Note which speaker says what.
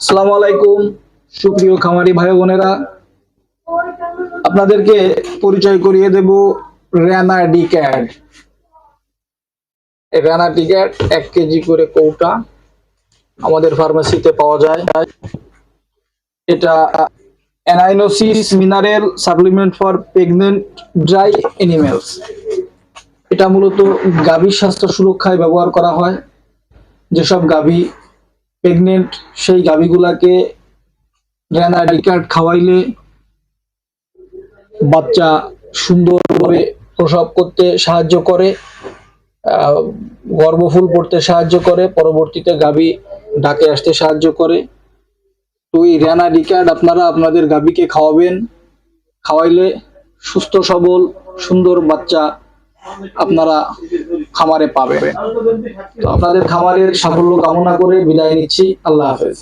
Speaker 1: আসসালামু আলাইকুম, সুপ্রিয় খামারি ভাই বোনেরা। আপনাদেরকে পরিচয় করিয়ে দেব রেনা ডি ক্যাট। রেনা ডি ক্যাট এক কেজি করে কৌটা আমাদের ফার্মেসিতে পাওয়া যায়। এটা অ্যানাইনোসিস mineral supplement for pregnant dry animals এটা মূলত গাভীর স্বাস্থ্য সুরক্ষায় ব্যবহার করা হয়। যেসব গাভী প্রেগনেন্ট সেই গাভীগুলাকে রেনা ডিকার্ড খাওয়াইলে বাচ্চা সুন্দরভাবে প্রসব করতে সাহায্য করে গর্ভফুল পড়তে সাহায্য করে, পরবর্তীতে গাভী ডাকে আসতে সাহায্য করে। তো এই রেনা ডিকার্ড আপনারা আপনাদের গাভীকে খাওয়াবেন, খাওয়াইলে সুস্থ সবল, সুন্দর বাচ্চা আপনারা খামারে পাবে। তো আপনাদের খামারের সাফল্য কামনা করে বিদায় নিচ্ছি। আল্লাহ হাফেজ।